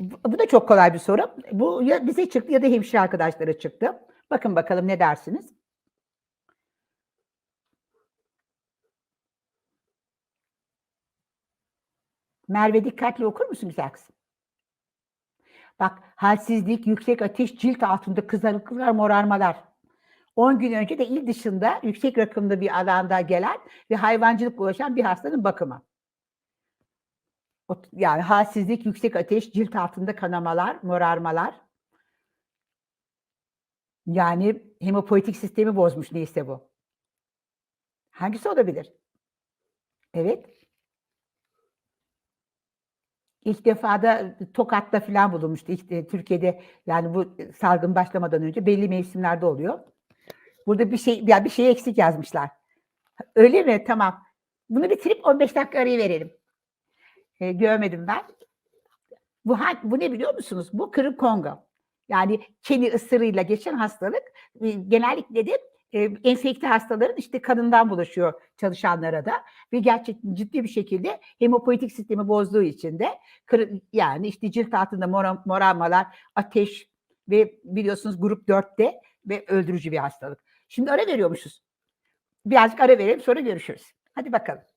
Bu da çok kolay bir soru. Bu ya bize çıktı ya da hemşire arkadaşlara çıktı. Bakın bakalım ne dersiniz? Merve dikkatli okur musun güzel kızım? Bak halsizlik, yüksek ateş, cilt altında kızarıklıklar, morarmalar. 10 gün önce de il dışında yüksek rakımlı bir alanda gelen ve hayvancılık ulaşan bir hastanın bakımı. Yani halsizlik, yüksek ateş, cilt altında kanamalar, morarmalar. Yani hemopoietik sistemi bozmuş neyse bu. Hangisi olabilir? Evet. İlk defa da Tokat'ta falan bulunmuştu. İlk, e, Türkiye'de yani bu salgın başlamadan önce belli mevsimlerde oluyor. Burada bir şey ya bir şey eksik yazmışlar. Öyle mi? Tamam. Bunu bitirip 15 dakika arayı verelim. E, görmedim ben. Bu, bu ne biliyor musunuz? Bu kırık Kongo. Yani keni ısırıyla geçen hastalık e, genellikle de e, enfekte hastaların işte kanından bulaşıyor çalışanlara da ve gerçekten ciddi bir şekilde hemopoietik sistemi bozduğu için de yani işte cilt altında mora- morarmalar, ateş ve biliyorsunuz grup 4'te ve öldürücü bir hastalık. Şimdi ara veriyormuşuz. Birazcık ara verelim sonra görüşürüz. Hadi bakalım.